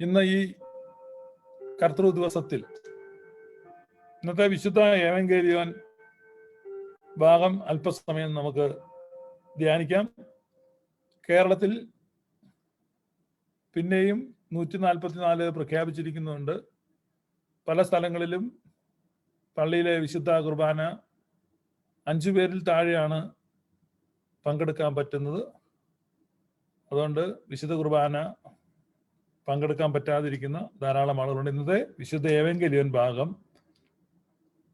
ഇന്ന് ഈ കർത്തൃ ദിവസത്തിൽ ഇന്നത്തെ വിശുദ്ധ ഏവങ്കേരിയോൻ ഭാഗം അല്പസമയം നമുക്ക് ധ്യാനിക്കാം. കേരളത്തിൽ പിന്നെയും നൂറ്റി നാൽപ്പത്തിനാല് പ്രഖ്യാപിച്ചിരിക്കുന്നുണ്ട്. പല സ്ഥലങ്ങളിലും പള്ളിയിലെ വിശുദ്ധ കുർബാന അഞ്ചു പേരിൽ താഴെയാണ് പങ്കെടുക്കാൻ പറ്റുന്നത്. അതുകൊണ്ട് വിശുദ്ധ കുർബാന പങ്കെടുക്കാൻ പറ്റാതിരിക്കുന്ന ധാരാളം ആളുകളുണ്ട്. ഇന്നത്തെ വിശുദ്ധ ഏവെങ്കലിയൻ ഭാഗം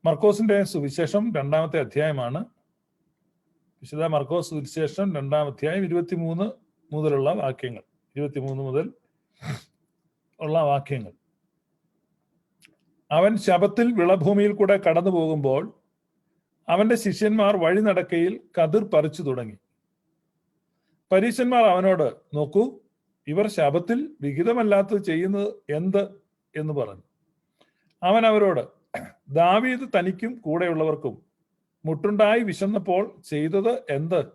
മർക്കോസിന്റെ സുവിശേഷം രണ്ടാമത്തെ അധ്യായമാണ്. വിശുദ്ധ മർക്കോസ് സുവിശേഷം രണ്ടാം അധ്യായം ഇരുപത്തിമൂന്ന് മുതലുള്ള വാക്യങ്ങൾ. ഇരുപത്തിമൂന്ന് മുതൽ ഉള്ള വാക്യങ്ങൾ. അവൻ ശബത്തിൽ വിളഭൂമിയിൽ കൂടെ കടന്നു പോകുമ്പോൾ അവന്റെ ശിഷ്യന്മാർ വഴി നടക്കയിൽ കതിർ പറിച്ചു തുടങ്ങി. പരീശന്മാർ അവനോട് നോക്കൂ ഇവർ ശബത്തിൽ വിഹിതമല്ലാത്തത് ചെയ്യുന്നത് എന്ത് എന്ന് പറഞ്ഞു. അവൻ അവരോട് ദാവീദ് തനിക്കും കൂടെയുള്ളവർക്കും മുട്ടുണ്ടായി വിശന്നപ്പോൾ ചെയ്തത് എന്ത്?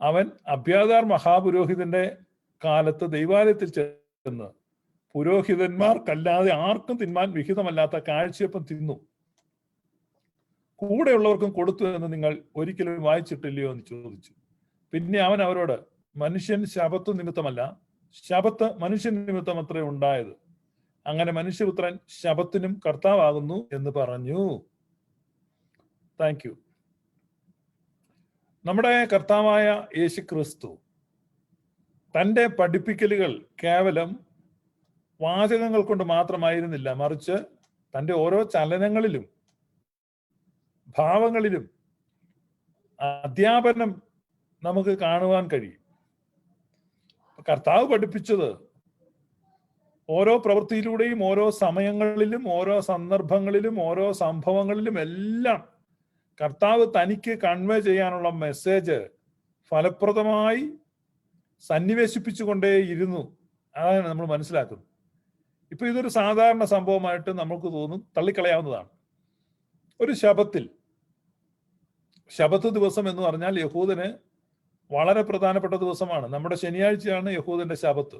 അവൻ അഭ്യാതാർ മഹാപുരോഹിതന്റെ കാലത്ത് ദൈവാലയത്തിൽ ചെന്ന് പുരോഹിതന്മാർക്കല്ലാതെ ആർക്കും തിന്മാൻ വിഹിതമല്ലാത്ത കാഴ്ചയപ്പം തിന്നു. കൂടെയുള്ളവർക്കും കൊടുത്തു എന്ന് നിങ്ങൾ ഒരിക്കലും വായിച്ചിട്ടില്ലയോ എന്ന് ചോദിച്ചു. പിന്നെ അവൻ അവരോട് മനുഷ്യൻ ശപത്ത് നിമിത്തമല്ല. ശപത്ത് മനുഷ്യൻ നിമിത്തം അത്രേ ഉണ്ടായത്. അങ്ങനെ മനുഷ്യപുത്രൻ ശബത്തിനും കർത്താവാകുന്നു എന്ന് പറഞ്ഞു. താങ്ക് യു നമ്മുടെ കർത്താവായ യേശു ക്രിസ്തു തന്റെ പഠിപ്പിക്കലുകൾ കേവലം വാചകങ്ങൾ കൊണ്ട് മാത്രമായിരുന്നില്ല. മറിച്ച് തന്റെ ഓരോ ചലനങ്ങളിലും ഭാവങ്ങളിലും അധ്യാപനം നമുക്ക് കാണുവാൻ കഴിയും. കർത്താവ് പഠിപ്പിച്ചത്. ഓരോ പ്രവൃത്തിയിലൂടെയും ഓരോ സമയങ്ങളിലും ഓരോ സന്ദർഭങ്ങളിലും ഓരോ സംഭവങ്ങളിലും എല്ലാം കർത്താവ് തനിക്ക് കൺവേ ചെയ്യാനുള്ള മെസ്സേജ് ഫലപ്രദമായി സന്നിവേശിപ്പിച്ചുകൊണ്ടേയിരുന്നു. അതാണ് നമ്മൾ മനസ്സിലാക്കുന്നത്. ഇപ്പൊ ഇതൊരു സാധാരണ സംഭവമായിട്ട് നമുക്ക് തോന്നും തള്ളിക്കളയാവുന്നതാണ്. ഒരു ശബത്തിൽ ശബത്ത് ദിവസം എന്ന് പറഞ്ഞാൽ യഹൂദന് വളരെ പ്രധാനപ്പെട്ട ദിവസമാണ്. നമ്മുടെ ശനിയാഴ്ചയാണ് യഹൂദന്റെ ശബത്ത്.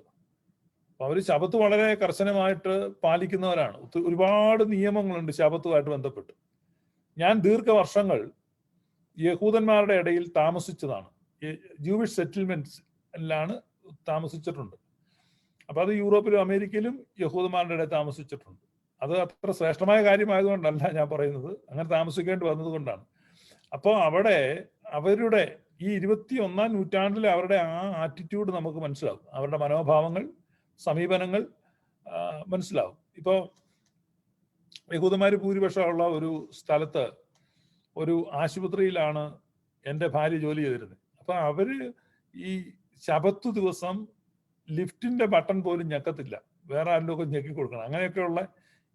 അപ്പൊ അവർ ശബത്ത് വളരെ കർശനമായിട്ട് പാലിക്കുന്നവരാണ്. ഒരുപാട് നിയമങ്ങളുണ്ട് ശബത്തുമായിട്ട് ബന്ധപ്പെട്ട്. ഞാൻ ദീർഘവർഷങ്ങൾ യഹൂദന്മാരുടെ ഇടയിൽ താമസിച്ചതാണ്. ജൂവിഷ് സെറ്റിൽമെന്റ്സിലാണ് താമസിച്ചിട്ടുണ്ട്. അപ്പൊ അത് യൂറോപ്പിലും അമേരിക്കയിലും യഹൂദന്മാരുടെ ഇടയിൽ താമസിച്ചിട്ടുണ്ട്. അത് അത്ര ശ്രേഷ്ഠമായ കാര്യമായതുകൊണ്ടല്ല ഞാൻ പറയുന്നത്. അങ്ങനെ താമസിക്കേണ്ടി വന്നതുകൊണ്ടാണ് അപ്പോൾ അവിടെ അവരുടെ ഈ ഇരുപത്തി ഒന്നാം നൂറ്റാണ്ടിലെ അവരുടെ ആ ആറ്റിറ്റ്യൂഡ് നമുക്ക് മനസ്സിലാവും. അവരുടെ മനോഭാവങ്ങൾ സമീപനങ്ങൾ മനസ്സിലാവും. ഇപ്പോൾ യഹൂദന്മാർ ഭൂരിപക്ഷമുള്ള ഒരു സ്ഥലത്ത് ഒരു ആശുപത്രിയിലാണ് എന്റെ ഭാര്യ ജോലി ചെയ്തിരുന്നത്. അപ്പം അവർ ഈ ശബത്ത് ദിവസം ലിഫ്റ്റിന്റെ ബട്ടൺ പോലും ഞെക്കത്തില്ല. വേറെ ആരിലൊക്കെ ഞെക്കി കൊടുക്കണം. അങ്ങനെയൊക്കെയുള്ള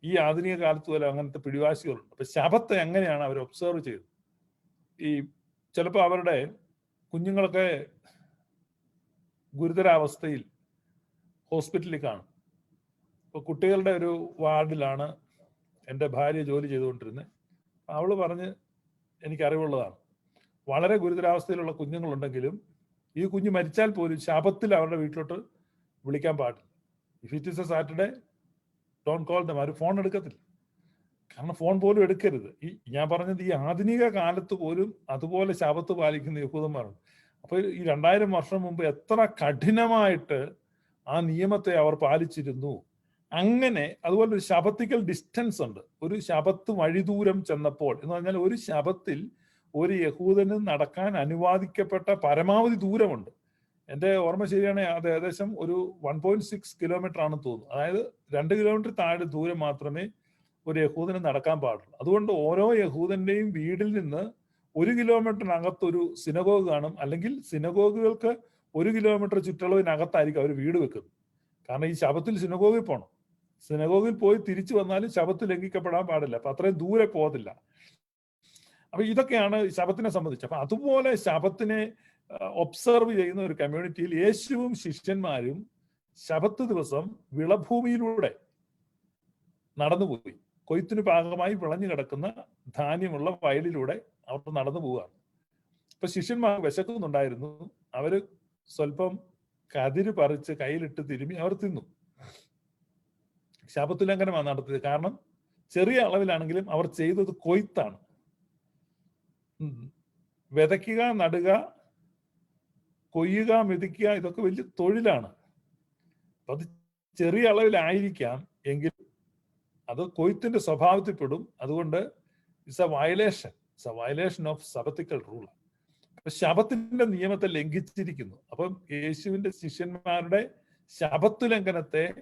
ഈ ആധുനിക കാലത്ത് പോലെ അങ്ങനത്തെ പിടിവാശികളുണ്ട്. അപ്പം ശബത്ത് എങ്ങനെയാണ് അവർ ഒബ്സർവ് ചെയ്തത്? ഈ ചിലപ്പോൾ അവരുടെ കുഞ്ഞുങ്ങളൊക്കെ ഗുരുതരാവസ്ഥയിൽ ഹോസ്പിറ്റലിൽ കാണും. ഇപ്പോൾ കുട്ടികളുടെ ഒരു വാർഡിലാണ് എന്റെ ഭാര്യ ജോലി ചെയ്തുകൊണ്ടിരുന്നത്. അവൾ പറഞ്ഞ് എനിക്ക് അറിവുള്ളതാണ് വളരെ ഗുരുതരാവസ്ഥയിലുള്ള കുഞ്ഞുങ്ങളുണ്ടെങ്കിലും ഈ കുഞ്ഞ് മരിച്ചാൽ പോലും ശാപത്തിൽ അവരുടെ വീട്ടിലോട്ട് വിളിക്കാൻ പാടില്ല. If it is a Saturday don't call them our phone എടുക്കത്തില്ല. കാരണം ഫോൺ പോലും എടുക്കരുത്. ഈ ഞാൻ പറഞ്ഞത് ഈ ആധുനിക കാലത്ത് പോലും അതുപോലെ ശാപത്ത് പാലിക്കുന്ന യഹൂദന്മാരുണ്ട്. അപ്പൊ ഈ രണ്ടായിരം വർഷം മുമ്പ് എത്ര കഠിനമായിട്ട് ആ നിയമത്തെ അവർ പാലിച്ചിരുന്നു. അങ്ങനെ അതുപോലെ ഒരു ശബത്തിക്കൽ ഡിസ്റ്റൻസ് ഉണ്ട്. ഒരു ശബത്ത് വഴിദൂരം ചെന്നപ്പോൾ എന്ന് പറഞ്ഞാൽ ഒരു ശബത്തിൽ ഒരു യഹൂദന് നടക്കാൻ അനുവാദിക്കപ്പെട്ട പരമാവധി ദൂരമുണ്ട്. എന്റെ ഓർമ്മ ശരിയാണെങ്കിൽ അത് ഏകദേശം ഒരു വൺ പോയിന്റ് സിക്സ് കിലോമീറ്റർ ആണെന്ന് തോന്നുന്നു. അതായത് രണ്ട് കിലോമീറ്റർ താഴെ ദൂരം മാത്രമേ ഒരു യഹൂദന് നടക്കാൻ പാടില്ല അതുകൊണ്ട് ഓരോ യഹൂദന്റെയും വീടിൽ നിന്ന് ഒരു കിലോമീറ്ററിനകത്ത് ഒരു സിനഗോഗ് കാണും. അല്ലെങ്കിൽ സിനഗോഗുകൾക്ക് ഒരു കിലോമീറ്റർ ചുറ്റളവിനകത്തായിരിക്കും അവർ വീട് വെക്കുന്നത്. കാരണം ഈ ശബത്തിൽ സിനഗോഗിൽ പോകണം സിനഗോഗിൽ പോയി തിരിച്ചു വന്നാലും ശബത്ത് ലംഘിക്കപ്പെടാൻ പാടില്ല. അപ്പൊ അത്രയും ദൂരെ പോകത്തില്ല. അപ്പൊ ഇതൊക്കെയാണ് ശബത്തിനെ സംബന്ധിച്ച്. അപ്പൊ അതുപോലെ ശബത്തിനെ ഒബ്സർവ് ചെയ്യുന്ന ഒരു കമ്മ്യൂണിറ്റിയിൽ യേശുവും ശിഷ്യന്മാരും ശബത്ത് ദിവസം വിളഭൂമിയിലൂടെ നടന്നുപോയി. കൊയ്ത്തിനു ഭാഗമായി വിളഞ്ഞു കിടക്കുന്ന ധാന്യമുള്ള വയലിലൂടെ അവർ നടന്നു പോവുകയാണ്. അപ്പൊ ശിഷ്യന്മാർ വിശക്കുന്നുണ്ടായിരുന്നു. അവർ സ്വല്പം കതിര് പറിച്ച് കയ്യിലിട്ട് തിരുമി അവർ തിന്നു. ശാപത്തുലംഘനമാണ് നടത്തിയത്. കാരണം ചെറിയ അളവിലാണെങ്കിലും അവർ ചെയ്തത് കൊയ്ത്താണ്. വിതയ്ക്കുക നടുക കൊയ്യുക മെതിക്കുക ഇതൊക്കെ വലിയ തൊഴിലാണ്. അത് ചെറിയ അളവിലായിരിക്കാം എങ്കിൽ അത് കൊയ്ത്തിന്റെ സ്വഭാവത്തിൽ പെടും. അതുകൊണ്ട് it's a violation. It's a violation of sabbatical rule. ശബത്തിന്റെ നിയമത്തെ ലംഘിച്ചിരിക്കുന്നു. അപ്പം യേശുവിന്റെ ശിഷ്യന്മാരുടെ ശബത്ത് ലംഘനത്തെ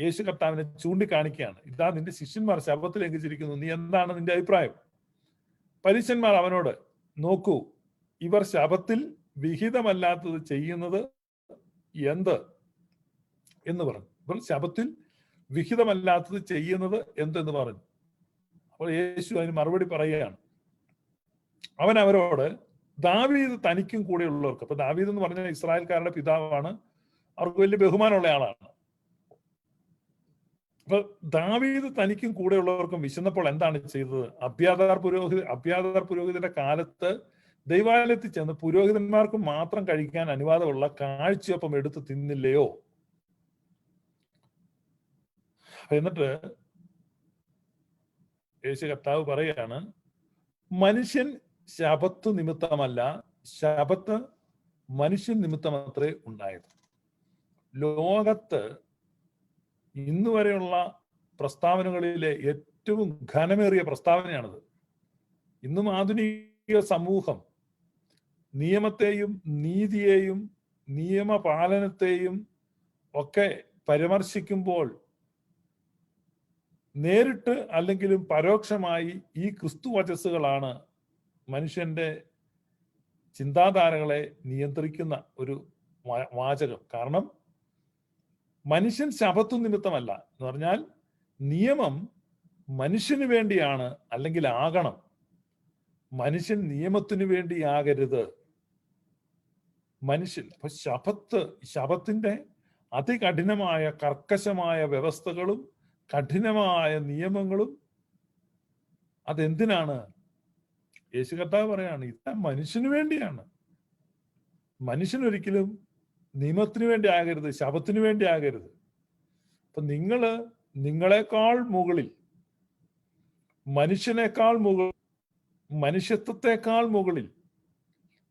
യേശു കർത്താവിനെ ചൂണ്ടിക്കാണിക്കുകയാണ്. ഇതാ നിന്റെ ശിഷ്യന്മാർ ശബത്ത് ലംഘിച്ചിരിക്കുന്നു. നീ എന്താണ് നിന്റെ അഭിപ്രായം? പരീക്ഷന്മാർ അവനോട് നോക്കൂ ഇവർ ശബത്തിൽ വിഹിതമല്ലാത്തത് ചെയ്യുന്നത് എന്ത്? എന്ന് പറഞ്ഞു. ഇവർ ശബത്തിൽ വിഹിതമല്ലാത്തത് ചെയ്യുന്നത് എന്തെന്ന് പറഞ്ഞു. അപ്പോൾ യേശു അതിന് മറുപടി പറയുകയാണ്. അവൻ അവരോട് ദാവീദ് തനിക്കും കൂടെയുള്ളവർക്ക് അപ്പൊ ദാവീദ് എന്ന് പറഞ്ഞാൽ ഇസ്രായേൽക്കാരുടെ പിതാവാണ് അവർക്ക് വലിയ ബഹുമാനമുള്ള ആളാണ്. അപ്പൊ ദാവീദ് തനിക്കും കൂടെയുള്ളവർക്കും വിശന്നപ്പോൾ എന്താണ് ചെയ്തത്? അഭ്യാതാർ പുരോഹിത അഭ്യാതാർ പുരോഹിതന്റെ കാലത്ത് ദൈവാലയത്തിൽ ചെന്ന് പുരോഹിതന്മാർക്ക് മാത്രം കഴിക്കാൻ അനുവാദമുള്ള കാഴ്ചയൊപ്പം എടുത്ത് തിന്നില്ലയോ? എന്നിട്ട് യേശു കർത്താവ് പറയാണ് മനുഷ്യൻ ശപത്ത് നിമിത്തമല്ല ശപത്ത് മനുഷ്യൻ നിമിത്തമത്രേ ഉണ്ടായത്. ലോകത്ത് ഇന്ന് വരെയുള്ള പ്രസ്താവനകളിലെ ഏറ്റവും ഘനമേറിയ പ്രസ്താവനയാണിത്. ഇന്നും ആധുനിക സമൂഹം നിയമത്തെയും നീതിയെയും നിയമപാലനത്തെയും ഒക്കെ പരാമർശിക്കുമ്പോൾ നേരിട്ട് അല്ലെങ്കിലും പരോക്ഷമായി ഈ ക്രിസ്തു വചസ്സുകളാണ് മനുഷ്യന്റെ ചിന്താധാരകളെ നിയന്ത്രിക്കുന്ന ഒരു വാചകം. കാരണം മനുഷ്യൻ ശപത്തു നിമിത്തമല്ല. എന്ന് പറഞ്ഞാൽ നിയമം മനുഷ്യന് വേണ്ടിയാണ് അല്ലെങ്കിൽ ആകണം. മനുഷ്യൻ നിയമത്തിനു വേണ്ടിയാകരുത്. മനുഷ്യൻ അപ്പൊ ശപത്ത് ശപത്തിന്റെ അതികഠിനമായ കർക്കശമായ വ്യവസ്ഥകളും കഠിനമായ നിയമങ്ങളും അതെന്തിനാണ്? യേശു കർത്താവ് പറയാണ് ഇത് മനുഷ്യന് വേണ്ടിയാണ്. മനുഷ്യനൊരിക്കലും നിയമത്തിന് വേണ്ടി ആകരുത് ശബത്തിന് വേണ്ടി ആകരുത്. അപ്പൊ നിങ്ങൾ നിങ്ങളെക്കാൾ മുകളിൽ മനുഷ്യനേക്കാൾ മുകളിൽ മനുഷ്യത്വത്തെക്കാൾ മുകളിൽ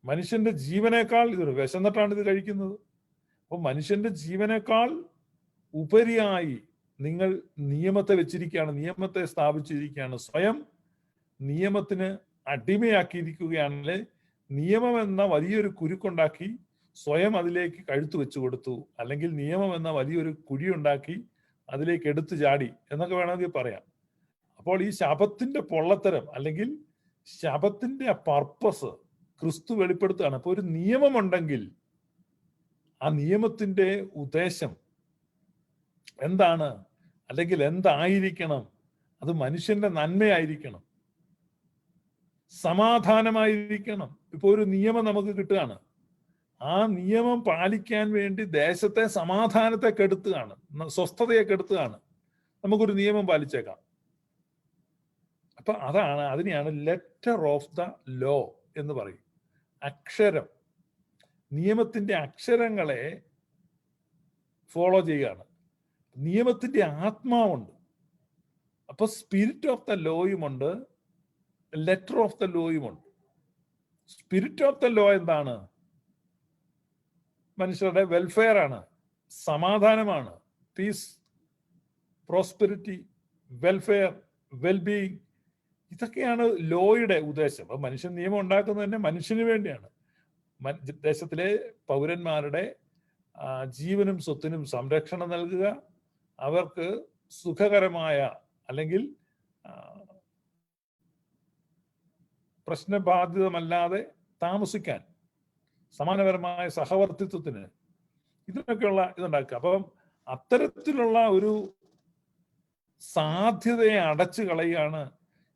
മനുഷ്യന്റെ ജീവനേക്കാൾ ഇത് വിശന്നിട്ടാണ് ഇത് കഴിക്കുന്നത്. അപ്പൊ മനുഷ്യന്റെ ജീവനേക്കാൾ ഉപരിയായി നിങ്ങൾ നിയമത്തെ വെച്ചിരിക്കുകയാണ് നിയമത്തെ സ്ഥാപിച്ചിരിക്കുകയാണ് സ്വയം നിയമത്തിന് അടിമയാക്കിയിരിക്കുകയാണെങ്കിൽ നിയമം എന്ന വലിയൊരു കുരുക്കുണ്ടാക്കി സ്വയം അതിലേക്ക് കഴുത്തു വെച്ചു കൊടുത്തു. അല്ലെങ്കിൽ നിയമം എന്ന വലിയൊരു കുഴിയുണ്ടാക്കി അതിലേക്ക് എടുത്തു ചാടി എന്നൊക്കെ വേണമെങ്കിൽ പറയാം. അപ്പോൾ ഈ ശബത്തിന്റെ പൊള്ളത്തരം അല്ലെങ്കിൽ ശബത്തിന്റെ പർപ്പസ് ക്രിസ്തു വെളിപ്പെടുത്തുകയാണ്. അപ്പൊ ഒരു നിയമമുണ്ടെങ്കിൽ ആ നിയമത്തിന്റെ ഉദ്ദേശം എന്താണ്? അല്ലെങ്കിൽ എന്തായിരിക്കണം? അത് മനുഷ്യന്റെ നന്മയായിരിക്കണം. സമാധാനമായിരിക്കണം. ഇപ്പൊ ഒരു നിയമം നമുക്ക് കിട്ടുകയാണ്. ആ നിയമം പാലിക്കാൻ വേണ്ടി ദേശത്തെ സമാധാനത്തെ കെടുത്തുകയാണ്. സ്വസ്ഥതയെ കെടുത്തുകയാണ്. നമുക്കൊരു നിയമം പാലിച്ചേക്കാം. അപ്പൊ അതാണ് അതിനെയാണ് ലെറ്റർ ഓഫ് ദ ലോ എന്ന് പറയും. അക്ഷരം. നിയമത്തിന്റെ അക്ഷരങ്ങളെ ഫോളോ ചെയ്യുകയാണ്. നിയമത്തിന്റെ ആത്മാവുണ്ട്. അപ്പൊ സ്പിരിറ്റ് ഓഫ് ദ ലോയുമുണ്ട് ലെറ്റർ ഓഫ് ദ ലോയുമുണ്ട് സ്പിരിറ്റ് ഓഫ് ദ ലോ എന്താണ്? മനുഷ്യരുടെ വെൽഫെയർ ആണ് സമാധാനമാണ് പീസ് പ്രോസ്പെരിറ്റി വെൽഫെയർ വെൽബീയിങ് ഇതൊക്കെയാണ് ലോയുടെ ഉദ്ദേശം. അപ്പൊ മനുഷ്യൻ നിയമം ഉണ്ടാക്കുന്നത് തന്നെ മനുഷ്യന് വേണ്ടിയാണ്. ദേശത്തിലെ പൗരന്മാരുടെ ജീവനും സ്വത്തിനും സംരക്ഷണം നൽകുക അവർക്ക് സുഖകരമായ അല്ലെങ്കിൽ പ്രശ്നബാധിതമല്ലാതെ താമസിക്കാൻ സമാനപരമായ സഹവർത്തിത്വത്തിന് ഇതിനൊക്കെയുള്ള ഇതുണ്ടാക്കുക. അപ്പം അത്തരത്തിലുള്ള ഒരു സാധ്യതയെ അടച്ചു കളയുകയാണ്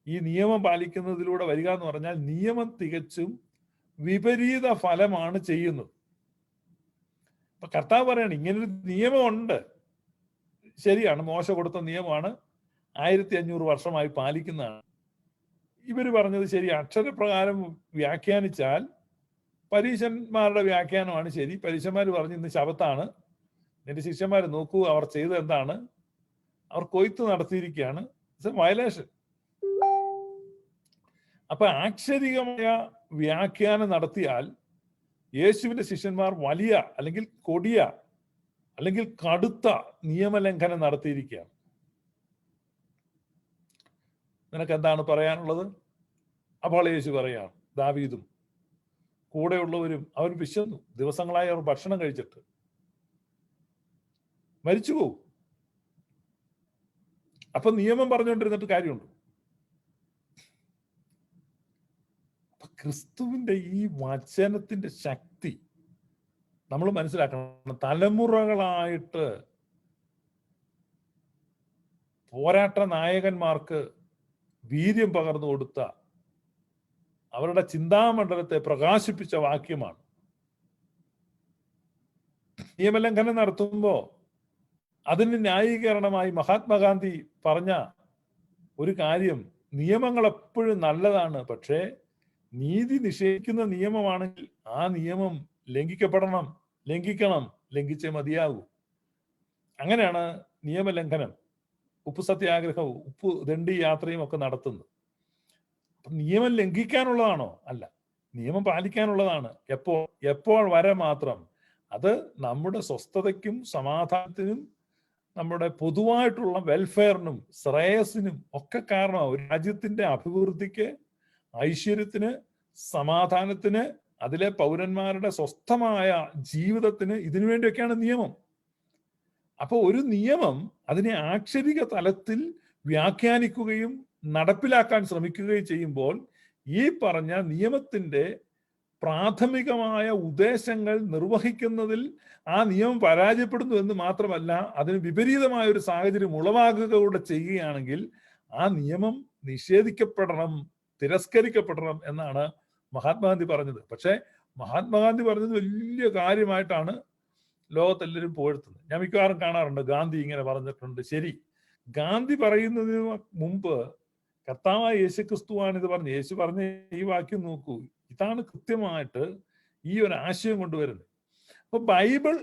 ഈ നിയമം പാലിക്കുന്നതിലൂടെ വരിക എന്ന് പറഞ്ഞാൽ നിയമം തികച്ചും വിപരീത ഫലമാണ് ചെയ്യുന്നത്. ഇപ്പൊ കർത്താവ് പറയാണ് ഇങ്ങനൊരു നിയമമുണ്ട്. ശരിയാണ്. മോശ കൊടുത്ത നിയമമാണ് ആയിരത്തി അഞ്ഞൂറ് വർഷമായി പാലിക്കുന്നതാണ്. ഇവർ പറഞ്ഞത് ശരി. അക്ഷരപ്രകാരം വ്യാഖ്യാനിച്ചാൽ പരീശന്മാരുടെ വ്യാഖ്യാനമാണ് ശരി. പരീശന്മാർ പറഞ്ഞു ഇന്ന് ശബത്താണ് നിന്റെ ശിഷ്യന്മാർ നോക്കൂ അവർ ചെയ്തത് എന്താണ്. അവർ കൊയ്ത്ത് നടത്തിയിരിക്കുകയാണ്. ഇറ്റ്സ് എ വയലേഷൻ അപ്പൊ ആക്ഷരികമായ വ്യാഖ്യാനം നടത്തിയാൽ യേശുവിന്റെ ശിഷ്യന്മാർ വലിയ അല്ലെങ്കിൽ കൊടിയ അല്ലെങ്കിൽ കടുത്ത നിയമലംഘനം നടത്തിയിരിക്കുകയാണ്. നിനക്ക് എന്താണ് പറയാനുള്ളത്? അപ്പോൾ യേശു പറയാണ് ദാവീദും കൂടെയുള്ളവരും അവൻ വിശന്നു. ദിവസങ്ങളായി അവർ ഭക്ഷണം കഴിച്ചിട്ട്. മരിച്ചു പോവും. അപ്പൊ നിയമം പറഞ്ഞുകൊണ്ടിരുന്നിട്ട് കാര്യമുണ്ട്? ക്രിസ്തുവിന്റെ ഈ വചനത്തിന്റെ ശക്തി നമ്മൾ മനസ്സിലാക്കണം തലമുറകളായിട്ട് പോരാട്ട നായകന്മാർക്ക് വീര്യം പകർന്നു കൊടുത്ത അവരുടെ ചിന്താമണ്ഡലത്തെ പ്രകാശിപ്പിച്ച വാക്യമാണ്. നിയമലംഘനം നടത്തുമ്പോൾ അതിന് ന്യായീകരണമായി മഹാത്മാഗാന്ധി പറഞ്ഞ ഒരു കാര്യം നിയമങ്ങൾ എപ്പോഴും നല്ലതാണ്. പക്ഷേ നീതി നിഷേധിക്കുന്ന നിയമമാണെങ്കിൽ ആ നിയമം ലംഘിക്കപ്പെടണം. ലംഘിക്കണം ലംഘിച്ചേ മതിയാകൂ. അങ്ങനെയാണ് നിയമലംഘനം ഉപ്പ് സത്യാഗ്രഹവും ഉപ്പ് ദണ്ഡി യാത്രയും ഒക്കെ നടത്തുന്നത്. നിയമം ലംഘിക്കാനുള്ളതാണോ? അല്ല. നിയമം പാലിക്കാനുള്ളതാണ്. എപ്പോ എപ്പോൾ വരെ മാത്രം. അത് നമ്മുടെ സ്വസ്ഥതയ്ക്കും സമാധാനത്തിനും നമ്മുടെ പൊതുവായിട്ടുള്ള വെൽഫെയറിനും ശ്രേയസിനും ഒക്കെ കാരണമാവും. രാജ്യത്തിന്റെ അഭിവൃദ്ധിക്ക് ഐശ്വര്യത്തിന് സമാധാനത്തിന് അതിലെ പൗരന്മാരുടെ സ്വസ്ഥമായ ജീവിതത്തിന് ഇതിനു വേണ്ടിയൊക്കെയാണ് നിയമം. അപ്പൊ ഒരു നിയമം അതിനെ ആക്ഷരിക തലത്തിൽ വ്യാഖ്യാനിക്കുകയും നടപ്പിലാക്കാൻ ശ്രമിക്കുകയും ചെയ്യുമ്പോൾ ഈ പറഞ്ഞ നിയമത്തിന്റെ പ്രാഥമികമായ ഉദ്ദേശങ്ങൾ നിർവഹിക്കുന്നതിൽ ആ നിയമം പരാജയപ്പെടുന്നു എന്ന് മാത്രമല്ല അതിന് വിപരീതമായ ഒരു സാഹചര്യം ഉളവാകുക കൂടെ ചെയ്യുകയാണെങ്കിൽ ആ നിയമം നിഷേധിക്കപ്പെടണം തിരസ്കരിക്കപ്പെടണം എന്നാണ് മഹാത്മാഗാന്ധി പറഞ്ഞത്. പക്ഷേ മഹാത്മാഗാന്ധി പറഞ്ഞത് വലിയ കാര്യമായിട്ടാണ് ലോകത്തെല്ലാവരും പുകഴ്ത്തുന്നത്. ഞാൻ മിക്കവാറും കാണാറുണ്ട് ഗാന്ധി ഇങ്ങനെ പറഞ്ഞിട്ടുണ്ട്. ശരി ഗാന്ധി പറയുന്നതിന് മുമ്പ് കർത്താവായ യേശു ക്രിസ്തുവാണ് ഇത് പറഞ്ഞു യേശു പറഞ്ഞ ഈ വാക്യം നോക്കൂ. ഇതാണ് കൃത്യമായിട്ട് ഈ ഒരു ആശയം കൊണ്ടുവരുന്നത്. അപ്പൊ ബൈബിൾ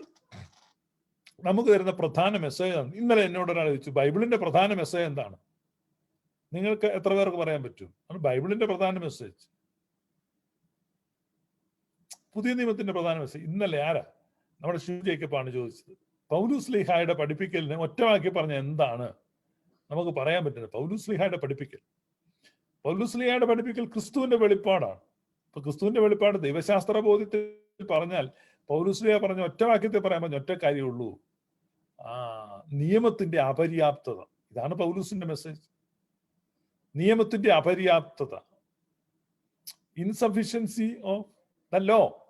നമുക്ക് തരുന്ന പ്രധാന മെസ്സേജ് ആണ് ഇന്നലെ എന്നോട് ഒരാൾ ചോദിച്ചു ബൈബിളിന്റെ പ്രധാന മെസ്സേജ് എന്താണ്? നിങ്ങൾക്ക് എത്ര പേർക്ക് പറയാൻ പറ്റും? ബൈബിളിന്റെ പ്രധാന മെസ്സേജ്. പുതിയ നിയമത്തിന്റെ പ്രധാന മെസ്സേജ് ഇന്നലെ ആരാ? നമ്മുടെ ഷിവ് ജേക്കപ്പാണ് ചോദിച്ചത്. പൗലൂസ് ലിഹായുടെ പഠിപ്പിക്കലിനെ ഒറ്റവാക്കി പറഞ്ഞ എന്താണ്? നമുക്ക് പറയാൻ പറ്റുന്നത് പൗലൂസ് ലിഹായുടെ പഠിപ്പിക്കൽ. പൗലൂസ് ലിഹായുടെ പഠിപ്പിക്കൽ ക്രിസ്തുവിന്റെ വെളിപ്പാടാണ്. ഇപ്പൊ ക്രിസ്തുവിന്റെ വെളിപ്പാട് ദൈവശാസ്ത്ര ബോധ്യത്തിൽ പറഞ്ഞാൽ പൗലൂസ് ലിഹ പറഞ്ഞ ഒറ്റ വാക്യത്തിൽ പറയാൻ പറഞ്ഞ ഒറ്റ കാര്യമുള്ളൂ. ആ നിയമത്തിന്റെ അപര്യാപ്തത. ഇതാണ് പൗലൂസിന്റെ മെസ്സേജ് നിയമത്തിന്റെ അപര്യാപ്തത. ഇൻസഫിഷ്യൻസി ഓഫ് ദ ലോ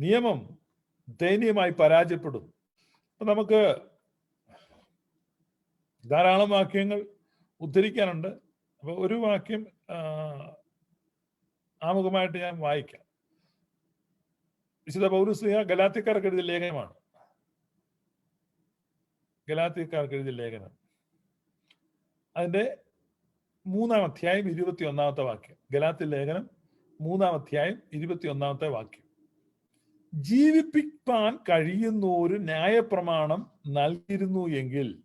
നിയമം ദയനീയമായി പരാജയപ്പെടും. അപ്പൊ നമുക്ക് ധാരാളം വാക്യങ്ങൾ ഉദ്ധരിക്കാനുണ്ട്. അപ്പൊ ഒരു വാക്യം ആമുഖമായിട്ട് ഞാൻ വായിക്കാം. വിശുദ്ധ പൗരസ്ലിഹ ഗലാത്തിക്കാർക്ക് എഴുതിയ ലേഖനമാണ്. ഗലാത്തിക്കാർക്ക് എഴുതിയ ലേഖനം. അതിന്റെ മൂന്നാം അധ്യായം ഇരുപത്തി ഒന്നാമത്തെ വാക്യം. ഗലാത്തി ലേഖനം മൂന്നാം അധ്യായം ഇരുപത്തി ഒന്നാമത്തെ വാക്യം. ജീവിപ്പിക്കാൻ കഴിയുന്ന ഒരു ന്യായപ്രമാണം നൽകിയിരുന്നു എങ്കിൽ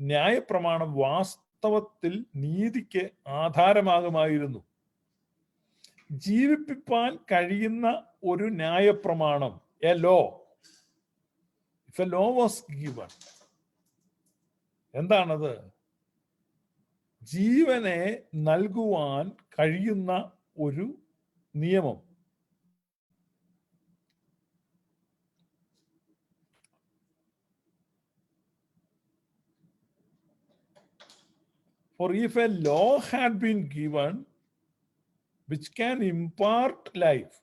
ന്യായപ്രമാണം വാസ്തവത്തിൽ നീതിക്ക് ആധാരമാകുമായിരുന്നു. ജീവിപ്പിക്കാൻ കഴിയുന്ന ഒരു ന്യായപ്രമാണം a law if a law was given എന്താണത്? ജീവനെ നൽകുവാൻ കഴിയുന്ന ഒരു നിയമം. For if a law had been given which can impart life,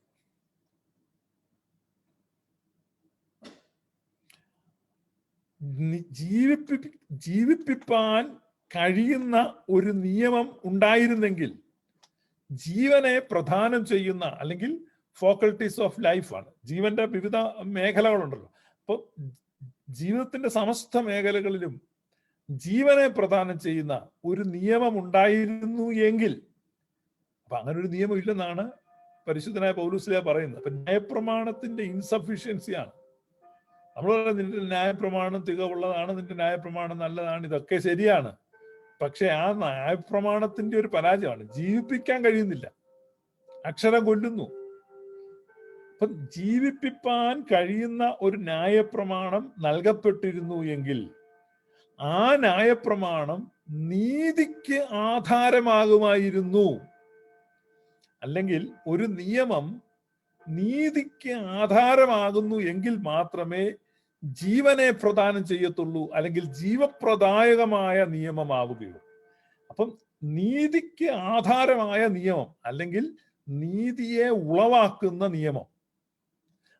ജീവിപ്പി ജീവിപ്പിപ്പാൻ കഴിയുന്ന ഒരു നിയമം ഉണ്ടായിരുന്നെങ്കിൽ ജീവനെ പ്രധാനം ചെയ്യുന്ന അല്ലെങ്കിൽ ഫോക്കൽറ്റീസ് ഓഫ് ലൈഫാണ് ജീവന്റെ വിവിധ മേഖലകളുണ്ടല്ലോ. അപ്പോൾ ജീവിതത്തിന്റെ സമസ്ത മേഖലകളിലും ജീവനെ പ്രദാനം ചെയ്യുന്ന ഒരു നിയമം ഉണ്ടായിരുന്നു എങ്കിൽ അപ്പൊ അങ്ങനെ ഒരു നിയമം ഇല്ലെന്നാണ് പരിശുദ്ധനായ പൗലൂസിലെ പറയുന്നത്. അപ്പൊ ന്യായപ്രമാണത്തിന്റെ ഇൻസഫിഷ്യൻസിയാണ് നമ്മൾ പറയുന്നത് നിന്റെ ന്യായപ്രമാണം തികവുള്ളതാണ് നിന്റെ ന്യായപ്രമാണം നല്ലതാണ് ഇതൊക്കെ ശരിയാണ്. പക്ഷെ ആ ന്യായപ്രമാണത്തിന്റെ ഒരു പരാജയമാണ്. ജീവിപ്പിക്കാൻ കഴിയുന്നില്ല. അക്ഷരം കൊല്ലുന്നു. അപ്പൊ ജീവിപ്പിപ്പാൻ കഴിയുന്ന ഒരു ന്യായപ്രമാണം നൽകപ്പെട്ടിരുന്നു എങ്കിൽ ആ ന്യായപ്രമാണം നീതിക്ക് ആധാരമാകുമായിരുന്നു. അല്ലെങ്കിൽ ഒരു നിയമം നീതിക്ക് ആധാരമാകുന്നു എങ്കിൽ മാത്രമേ ജീവനെ പ്രദാനം ചെയ്യത്തുള്ളൂ അല്ലെങ്കിൽ ജീവപ്രദായകമായ നിയമമാവുകയുള്ളൂ. അപ്പം നീതിക്ക് ആധാരമായ നിയമം അല്ലെങ്കിൽ നീതിയെ ഉളവാക്കുന്ന നിയമം.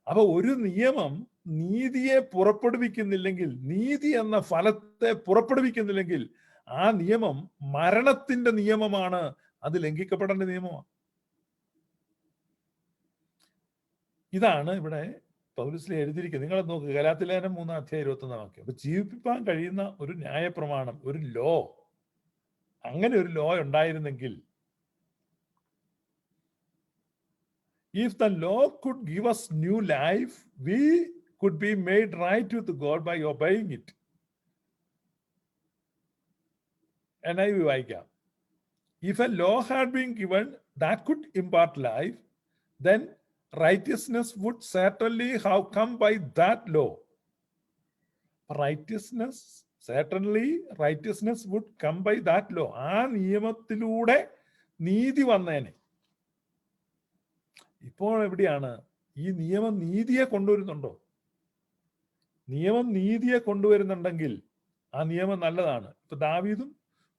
അപ്പൊ ഒരു നിയമം നീതിയെ പുറപ്പെടുവിക്കുന്നില്ലെങ്കിൽ നീതി എന്ന ഫലത്തെ പുറപ്പെടുവിക്കുന്നില്ലെങ്കിൽ ആ നിയമം മരണത്തിന്റെ നിയമമാണ്. അത് ലംഘിക്കപ്പെടേണ്ട നിയമമാണ്. ഇതാണ് ഇവിടെ പൗരസ്ലി എഴുതിയിരിക്കുന്നത്. നിങ്ങൾ നോക്കുക കലാത്തിലേനം മൂന്നാം അധ്യായം ഇരുപത്തി ഒന്നാം വാക്യം. അപ്പൊ ജീവിപ്പിക്കാൻ കഴിയുന്ന ഒരു ന്യായപ്രമാണം ഒരു ലോ അങ്ങനെ ഒരു ലോ ഉണ്ടായിരുന്നെങ്കിൽ if the law could give us new life we could be made right with God by obeying it. And I Vivaika. If a law had been given that could impart life, then righteousness would certainly have come by that law. Righteousness, certainly righteousness would come by that law. ആ നിയമത്തിലൂടെ നീതി വന്നേനെ ഇപ്പോൾ എവിടെയാണ് ഈ നിയമം നീതിയെ കൊണ്ടുവരുന്നുണ്ടോ നിയമം നീതിയെ കൊണ്ടുവരുന്നുണ്ടെങ്കിൽ ആ നിയമം നല്ലതാണ്. ഇപ്പൊ ദാവീദും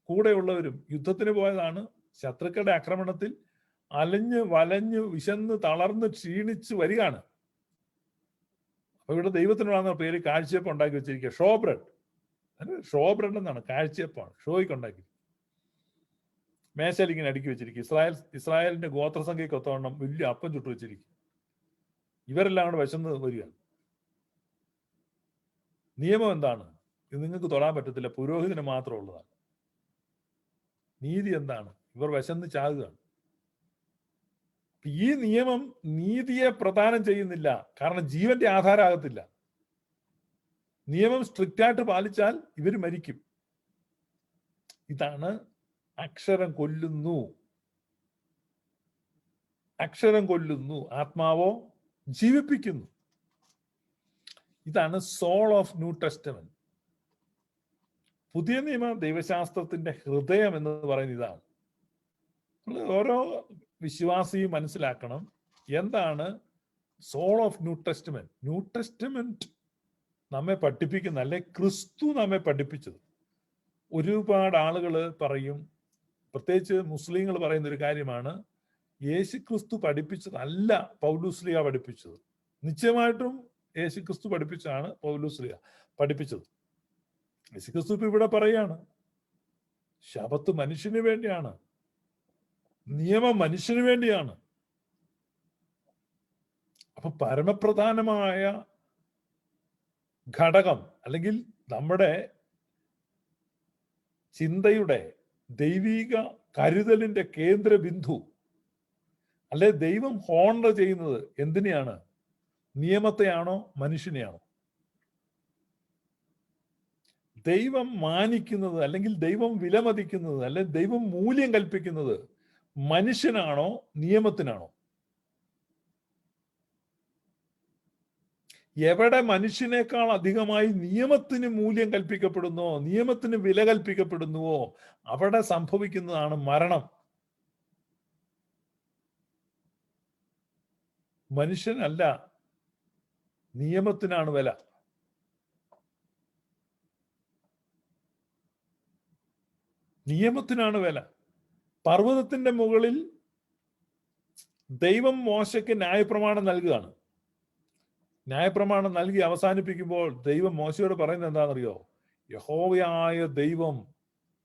കൂടെയുള്ളവരും യുദ്ധത്തിന് പോയതാണ്. ശത്രുക്കളുടെ ആക്രമണത്തിൽ അലഞ്ഞ് വലഞ്ഞ് വിശന്ന് തളർന്ന് ക്ഷീണിച്ച് വരികയാണ്. അപ്പൊ ഇവിടെ ദൈവത്തിനുള്ള പേര് കാഴ്ചയപ്പം ഉണ്ടാക്കി വെച്ചിരിക്കുക. ഷോ ബ്രെഡ് ഷോ ബ്രെഡ് എന്നാണ് കാഴ്ചയപ്പാണ്. ഷോയ്ക്ക് ഉണ്ടാക്കി. മേശയിൽ ഇങ്ങനെ അടുക്കി വെച്ചിരിക്കും ഇസ്രായേൽ ഇസ്രായേലിന്റെ ഗോത്രസംഖ്യയ്ക്ക് ഒത്തവണ്ണം വലിയ അപ്പം ചുട്ടു വെച്ചിരിക്കും ഇവരെല്ലാം കൂടെ വിശന്ന് വരികയാണ്. നിയമം എന്താണ്? ഇത് നിങ്ങൾക്ക് തൊടാൻ പറ്റത്തില്ല. പുരോഹിതന് മാത്രം ഉള്ളതാണ്. നീതി എന്താണ്? ഇവർ വശന്ന് ചാകുകയാണ്. ഈ നിയമം നീതിയെ പ്രദാനം ചെയ്യുന്നില്ല. കാരണം ജീവന്റെ ആധാരമാകത്തില്ല. നിയമം സ്ട്രിക്റ്റ് ആയിട്ട് പാലിച്ചാൽ ഇവർ മരിക്കും. ഇതാണ് അക്ഷരം കൊല്ലുന്നു. അക്ഷരം കൊല്ലുന്നു. ആത്മാവോ ജീവിപ്പിക്കുന്നു. ഇതാണ് സോൾ ഓഫ് ന്യൂ ടെസ്റ്റമെന്റ് പുതിയ നിയമ ദൈവശാസ്ത്രത്തിന്റെ ഹൃദയം എന്ന് പറയുന്നത് ഇതാണ്. ഓരോ വിശ്വാസിയും മനസ്സിലാക്കണം എന്താണ് soul of New Testament New Testament നമ്മെ പഠിപ്പിക്കുന്ന അല്ലെ ക്രിസ്തു നമ്മെ പഠിപ്പിച്ചത്. ഒരുപാട് ആളുകൾ പറയും പ്രത്യേകിച്ച് മുസ്ലിങ്ങൾ പറയുന്ന ഒരു കാര്യമാണ് യേശു ക്രിസ്തു പഠിപ്പിച്ചതല്ല പൗലുസ്ലിയ പഠിപ്പിച്ചത്. നിശ്ചയമായിട്ടും യേശു ക്രിസ്തു പഠിപ്പിച്ചാണ് പൗലൂസ്ലിയ പഠിപ്പിച്ചത്. യേശു ക്രിസ്തു ഇവിടെ പറയാണ് ശബത്ത് മനുഷ്യന് വേണ്ടിയാണ് നിയമം മനുഷ്യന് വേണ്ടിയാണ്. അപ്പൊ പരമപ്രധാനമായ ഘടകം അല്ലെങ്കിൽ നമ്മുടെ ചിന്തയുടെ ദൈവിക കരുതലിന്റെ കേന്ദ്ര ബിന്ദു അല്ലെ ദൈവം ഹോണർ ചെയ്യുന്നത് എന്തിനെയാണ്? നിയമത്തെയാണോ? മനുഷ്യനെയാണോ? ദൈവം മാനിക്കുന്നത് അല്ലെങ്കിൽ ദൈവം വിലമതിക്കുന്നത് അല്ലെങ്കിൽ ദൈവം മൂല്യം കൽപ്പിക്കുന്നത് മനുഷ്യനാണോ? നിയമത്തിനാണോ? എവിടെ മനുഷ്യനേക്കാൾ അധികമായി നിയമത്തിന് മൂല്യം കൽപ്പിക്കപ്പെടുന്നുവോ നിയമത്തിന് വില കൽപ്പിക്കപ്പെടുന്നുവോ? അവിടെ സംഭവിക്കുന്നതാണ് മരണം. മനുഷ്യനല്ല. നിയമത്തിനാണ് വില. നിയമത്തിനാണ് വില. പർവതത്തിന്റെ മുകളിൽ ദൈവം മോശയ്ക്ക് ന്യായപ്രമാണം നൽകുകയാണ്. ന്യായപ്രമാണം നൽകി അവസാനിപ്പിക്കുമ്പോൾ ദൈവം മോശയോട് പറയുന്നത് എന്താണെന്നറിയോ? യഹോവയായ ദൈവം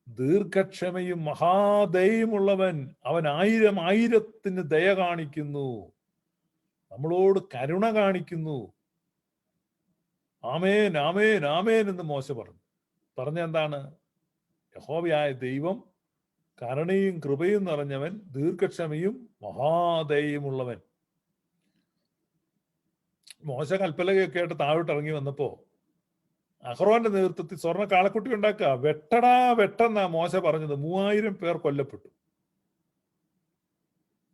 ദീർഘക്ഷമയും മഹാദയുമുള്ളവൻ അവൻ ആയിരം ആയിരത്തിന് ദയ കാണിക്കുന്നു. നമ്മളോട് കരുണ കാണിക്കുന്നു. ആമേൻ ആമേൻ ആമേൻ എന്ന് മോശ പറഞ്ഞു. പറഞ്ഞ എന്താണ്? യഹോവയായ ദൈവം കരുണയും കൃപയും നിറഞ്ഞവൻ ദീർഘക്ഷമയും മഹാദയുമുള്ളവൻ മോശ കൽപ്പലകയൊക്കെ ആയിട്ട് താഴോട്ട് ഇറങ്ങി വന്നപ്പോ അഹ്റോന്റെ നേതൃത്വത്തിൽ സ്വർണ കാളക്കുട്ടി ഉണ്ടാക്കുക വെട്ടടാ വെട്ടെന്നാ മോശ പറഞ്ഞത്. മൂവായിരം പേർ കൊല്ലപ്പെട്ടു.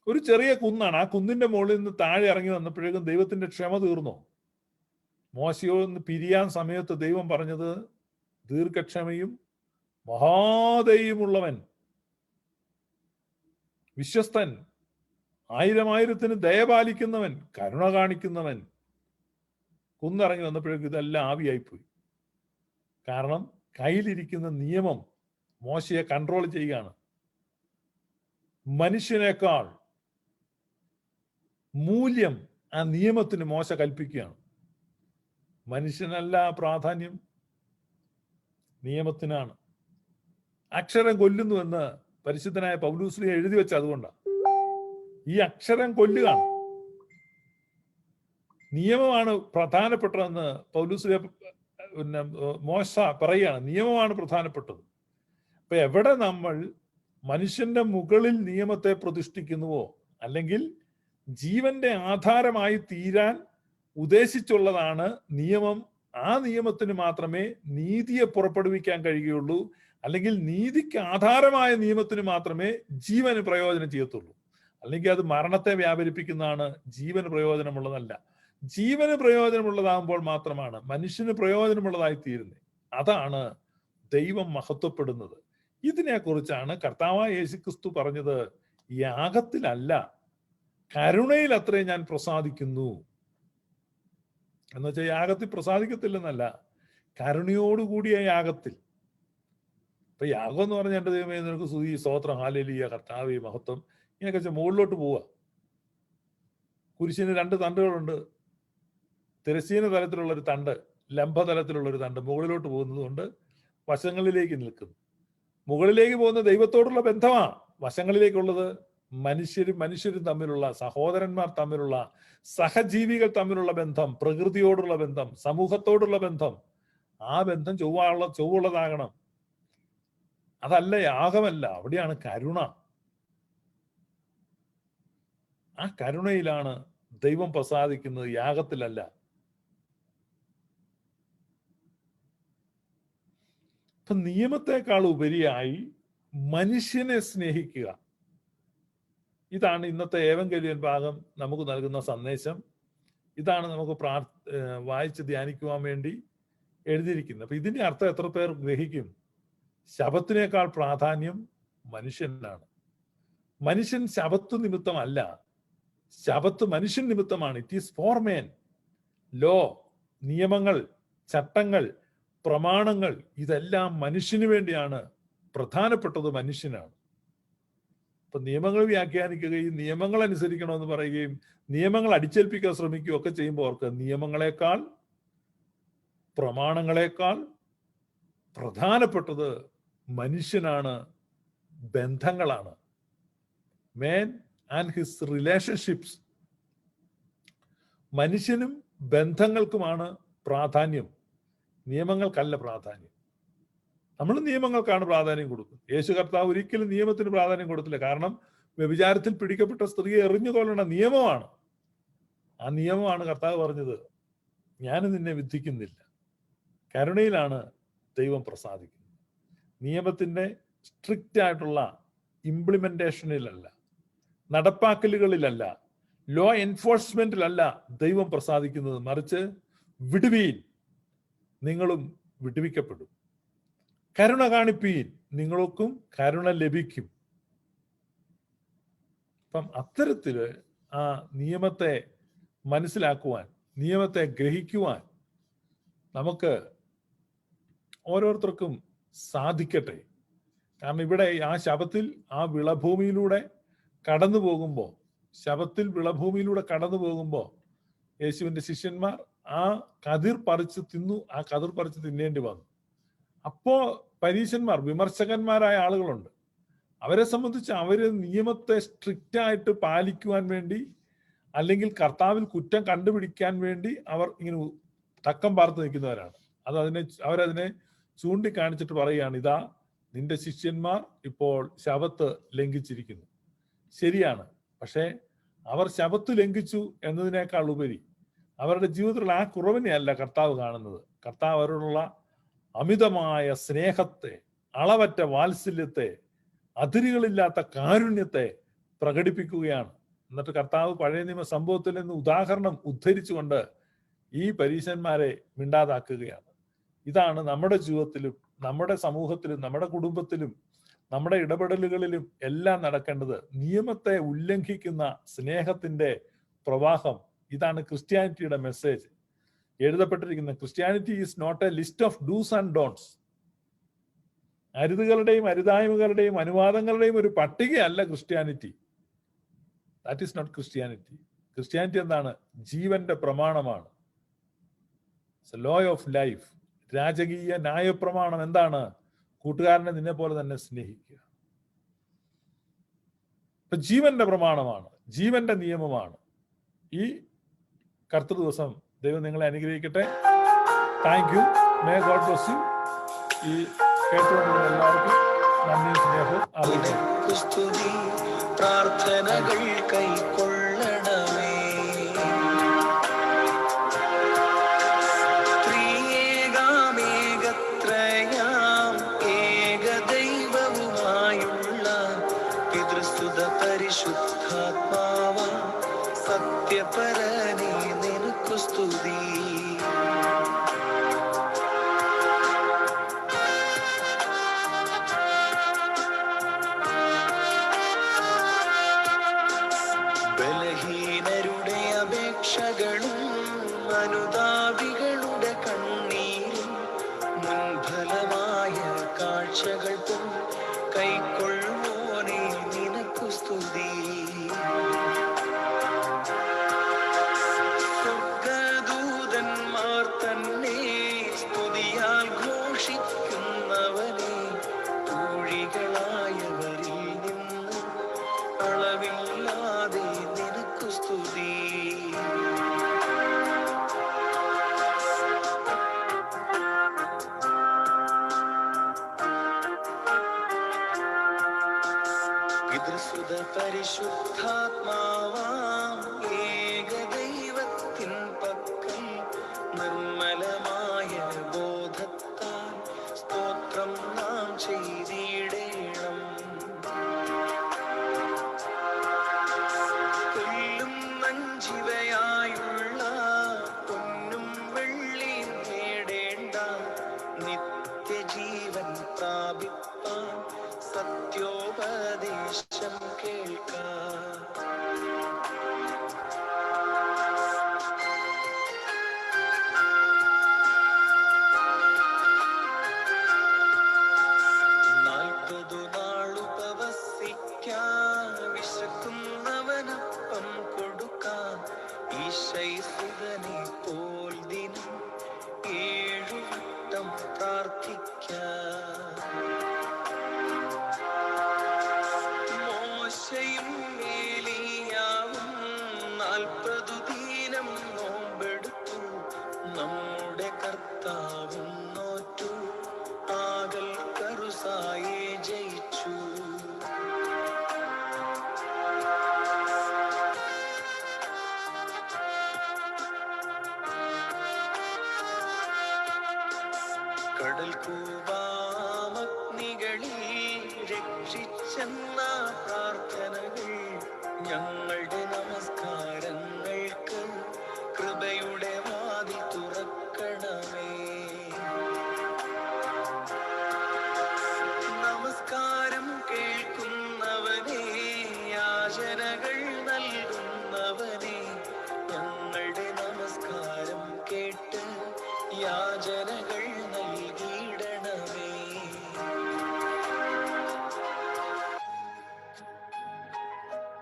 ഒരു ചെറിയ കുന്നാണ്. ആ കുന്നിന്റെ മുകളിൽ നിന്ന് താഴെ ഇറങ്ങി വന്നപ്പോഴേക്കും ദൈവത്തിന്റെ ക്ഷമ തീർന്നു? മോശയോ നിന്ന് പിരിയാൻ സമയത്ത് ദൈവം പറഞ്ഞത് ദീർഘക്ഷമയും മഹാദയുമുള്ളവൻ വിശ്വസ്തൻ ആയിരം ആയിരത്തിന് ദയപാലിക്കുന്നവൻ കരുണ കാണിക്കുന്നവൻ. കുന്നിറങ്ങി വന്നപ്പോഴേക്കും ഇതെല്ലാം ആവിയായിപ്പോയി. കാരണം കയ്യിലിരിക്കുന്ന നിയമം മോശയെ കൺട്രോൾ ചെയ്യുകയാണ്. മനുഷ്യനേക്കാൾ മൂല്യം ആ നിയമത്തിന് മോശ കൽപ്പിക്കുകയാണ്. മനുഷ്യനല്ല പ്രാധാന്യം. നിയമത്തിനാണ്. അക്ഷരം കൊല്ലുന്നു എന്ന് പരിശുദ്ധനായ പൗലൂസ്ലി എഴുതി വെച്ച അതുകൊണ്ടാണ് ഈ അക്ഷരം കൊല്ലുകയാണ്. നിയമമാണ് പ്രധാനപ്പെട്ടതെന്ന് പൗലൂസ്ലി പിന്നെ മോശ പറയുകയാണ്. നിയമമാണ് പ്രധാനപ്പെട്ടത്. അപ്പൊ എവിടെ നമ്മൾ മനുഷ്യന്റെ മുകളിൽ നിയമത്തെ പ്രതിഷ്ഠിക്കുന്നുവോ അല്ലെങ്കിൽ ജീവന്റെ ആധാരമായി തീരാൻ ഉദ്ദേശിച്ചുള്ളതാണ് നിയമം. ആ നിയമത്തിന് മാത്രമേ നീതിയെ പുറപ്പെടുവിക്കാൻ കഴിയുകയുള്ളൂ. അല്ലെങ്കിൽ നീതിക്ക് ആധാരമായ നിയമത്തിന് മാത്രമേ ജീവന് പ്രയോജനം ചെയ്യത്തുള്ളൂ. അല്ലെങ്കിൽ അത് മരണത്തെ വ്യാപരിപ്പിക്കുന്നതാണ് ജീവന് പ്രയോജനമുള്ളതല്ല. ജീവന് പ്രയോജനമുള്ളതാകുമ്പോൾ മാത്രമാണ് മനുഷ്യന് പ്രയോജനമുള്ളതായി തീരുന്നത് അതാണ് ദൈവം മഹത്വപ്പെടുന്നത്. ഇതിനെക്കുറിച്ചാണ് കർത്താവായ യേശുക്രിസ്തു പറഞ്ഞത് യാഗത്തിലല്ല കരുണയിൽ അത്രേ ഞാൻ പ്രസാദിക്കുന്നു. എന്ന് വെച്ചാൽ യാഗത്തിൽ പ്രസാദിക്കത്തില്ലെന്നല്ല. കരുണയോടുകൂടിയ യാഗത്തിൽ ഇപ്പൊ യാഗം എന്ന് പറഞ്ഞാൽ എന്റെ ദൈവമേ നിനക്ക് സുതി സ്തോത്രം ഹാലലിയ കർത്താവി മഹത്വം. ഇങ്ങനെയൊക്കെ വെച്ചാൽ മുകളിലോട്ട് പോവുക കുരിശിന് രണ്ട് തണ്ടുകളുണ്ട്. തിരശ്ചീന തലത്തിലുള്ള ഒരു തണ്ട് ലംബ തലത്തിലുള്ള ഒരു തണ്ട് മുകളിലോട്ട് പോകുന്നത് കൊണ്ട് വശങ്ങളിലേക്ക് നിൽക്കുന്നു. മുകളിലേക്ക് പോകുന്ന ദൈവത്തോടുള്ള ബന്ധമാണ് വശങ്ങളിലേക്കുള്ളത്. മനുഷ്യരും മനുഷ്യരും തമ്മിലുള്ള സഹോദരന്മാർ തമ്മിലുള്ള സഹജീവികൾ തമ്മിലുള്ള ബന്ധം പ്രകൃതിയോടുള്ള ബന്ധം സമൂഹത്തോടുള്ള ബന്ധം ആ ബന്ധം ചൊവ്വുള്ള ചൊവ്വുള്ളതാകണം. അതല്ല യാഗമല്ല. അവിടെയാണ് കരുണ. ആ കരുണയിലാണ് ദൈവം പ്രസാദിക്കുന്നത്. യാഗത്തിലല്ല. അപ്പൊ നിയമത്തെക്കാൾ ഉപരിയായി മനുഷ്യനെ സ്നേഹിക്കുക. ഇതാണ് ഇന്നത്തെ ഏവങ്കലിയൻ ഭാഗം നമുക്ക് നൽകുന്ന സന്ദേശം. ഇതാണ് നമുക്ക് പ്രാർ വായിച്ച് ധ്യാനിക്കുവാൻ വേണ്ടി എഴുതിയിരിക്കുന്നത്. അപ്പൊ ഇതിന്റെ അർത്ഥം എത്ര പേർ ഗ്രഹിക്കും? ശബത്തിനേക്കാൾ പ്രാധാന്യം മനുഷ്യനാണ് മനുഷ്യൻ ശബത്ത് നിമിത്തമല്ല. ശബത്ത് മനുഷ്യൻ നിമിത്തമാണ്. It is for man law നിയമങ്ങൾ ചട്ടങ്ങൾ പ്രമാണങ്ങൾ ഇതെല്ലാം മനുഷ്യന് വേണ്ടിയാണ്. പ്രധാനപ്പെട്ടത് മനുഷ്യനാണ്. ഇപ്പൊ നിയമങ്ങൾ വ്യാഖ്യാനിക്കുകയും നിയമങ്ങൾ അനുസരിക്കണമെന്ന് പറയുകയും നിയമങ്ങൾ അടിച്ചേൽപ്പിക്കാൻ ശ്രമിക്കുകയും ഒക്കെ ചെയ്യുമ്പോൾ അവർക്ക് നിയമങ്ങളെക്കാൾ പ്രമാണങ്ങളെക്കാൾ പ്രധാനപ്പെട്ടത് മനുഷ്യനാണ് ബന്ധങ്ങളാണ്. മേൻ ആൻഡ് ഹിസ് റിലേഷൻഷിപ്സ് മനുഷ്യനും ബന്ധങ്ങൾക്കുമാണ് പ്രാധാന്യം. നിയമങ്ങൾക്കല്ല പ്രാധാന്യം. നമ്മൾ നിയമങ്ങൾക്കാണ് പ്രാധാന്യം കൊടുക്കുന്നത്. യേശു കർത്താവ് ഒരിക്കലും നിയമത്തിന് പ്രാധാന്യം കൊടുത്തില്ല. കാരണം വ്യഭിചാരത്തിൽ പിടിക്കപ്പെട്ട സ്ത്രീയെ എറിഞ്ഞു നിയമമാണ്. ആ നിയമമാണ് കർത്താവ് പറഞ്ഞത് ഞാൻ നിന്നെ വിധിക്കുന്നില്ല. കരുണയിലാണ് ദൈവം പ്രസാദിക്കുന്നത്. നിയമത്തിന്റെ സ്ട്രിക്റ്റ് ആയിട്ടുള്ള ഇംപ്ലിമെന്റേഷനിലല്ല നടപ്പാക്കലുകളിലല്ല ലോ എൻഫോഴ്സ്മെന്റിലല്ല ദൈവം പ്രസാദിക്കുന്നത്. മറിച്ച് വിടുവീൻ നിങ്ങളും വിടുവിക്കപ്പെടും. കരുണ കാണിപ്പീൻ. നിങ്ങൾക്കും കരുണ ലഭിക്കും. അപ്പം അത്തരത്തിൽ ആ നിയമത്തെ മനസ്സിലാക്കുവാൻ നിയമത്തെ ഗ്രഹിക്കുവാൻ നമുക്ക് ഓരോരുത്തർക്കും സാധിക്കട്ടെ. കാരണം ഇവിടെ ആ ശബത്തിൽ ആ വിളഭൂമിയിലൂടെ കടന്നു പോകുമ്പോൾ ശബത്തിൽ വിളഭൂമിയിലൂടെ കടന്നു പോകുമ്പോൾ യേശുവിന്റെ ശിഷ്യന്മാർ ആ കതിർ പറിച്ച് തിന്നു ആ കതിർ പറിച്ച് തിന്നേണ്ടി വന്നു. അപ്പോ പരീശന്മാർ വിമർശകന്മാരായ ആളുകളുണ്ട്. അവരെ സംബന്ധിച്ച് അവർ നിയമത്തെ സ്ട്രിക്റ്റ് ആയിട്ട് പാലിക്കുവാൻ വേണ്ടി അല്ലെങ്കിൽ കർത്താവിൽ കുറ്റം കണ്ടുപിടിക്കാൻ വേണ്ടി അവർ ഇങ്ങനെ തക്കം പാർത്ത് നിൽക്കുന്നവരാണ്. അത് അതിനെ അവരതിനെ ചൂണ്ടിക്കാണിച്ചിട്ട് പറയുകയാണ് ഇതാ നിന്റെ ശിഷ്യന്മാർ ഇപ്പോൾ ശബത്ത് ലംഘിച്ചിരിക്കുന്നു. ശരിയാണ്. പക്ഷേ അവർ ശബത്ത് ലംഘിച്ചു എന്നതിനേക്കാൾ ഉപരി അവരുടെ ജീവിതത്തിലുള്ള ആ കുറവിനെയല്ല കർത്താവ് കാണുന്നത്. കർത്താവ് അവരോടുള്ള അമിതമായ സ്നേഹത്തെ അളവറ്റ വാത്സല്യത്തെ അതിരുകളില്ലാത്ത കാരുണ്യത്തെ പ്രകടിപ്പിക്കുകയാണ്. എന്നിട്ട് കർത്താവ് പഴയ നിയമ സംഭവത്തിൽ നിന്ന് ഉദാഹരണം ഉദ്ധരിച്ചുകൊണ്ട് ഈ പരീശന്മാരെ മിണ്ടാതാക്കുകയാണ്. ഇതാണ് നമ്മുടെ ജീവിതത്തിലും നമ്മുടെ സമൂഹത്തിലും നമ്മുടെ കുടുംബത്തിലും നമ്മുടെ ഇടപെടലുകളിലും എല്ലാം നടക്കേണ്ടത്. നിയമത്തെ ഉല്ലംഘിക്കുന്ന സ്നേഹത്തിന്റെ പ്രവാഹം. ഇതാണ് ക്രിസ്ത്യാനിറ്റിയുടെ message. എഴുതപ്പെട്ടിരിക്കുന്ന Christianity is not a list of dos and don'ts അരുതുകളുടെയും അരുതായ്മകളുടെയും അനുവാദങ്ങളുടെയും ഒരു പട്ടികയല്ല Christianity that is not Christianity Christianity എന്താണ്? ജീവന്റെ പ്രമാണമാണ്. ലോ ഓഫ് ലൈഫ് രാജകീയ ന്യായപ്രമാണം എന്താണ്? കൂട്ടുകാരനെ നിന്നെ പോലെ തന്നെ സ്നേഹിക്കുക. ഇപ്പൊ ജീവന്റെ പ്രമാണമാണ്. ജീവന്റെ നിയമമാണ്. ഈ കർത്തൃ ദിവസം ദൈവം നിങ്ങളെ അനുഗ്രഹിക്കട്ടെ. Thank you may God bless you ഈ കേട്ടുകൊണ്ടിരുന്ന എല്ലാവർക്കും നന്ദിയും സ്നേഹവും സ്തുതി പ്രാർത്ഥനകൾ കൈക്കൊള്ളണമേ ബലഹീനരുടെ അപേക്ഷകളും അനുതാപികളുടെ കണ്ണീരും മുൻഫലമായ കാഴ്ചകൾക്കും നാം നമ്മുടെ കർത്താവും നോറ്റു ആകൽ കറുസായെ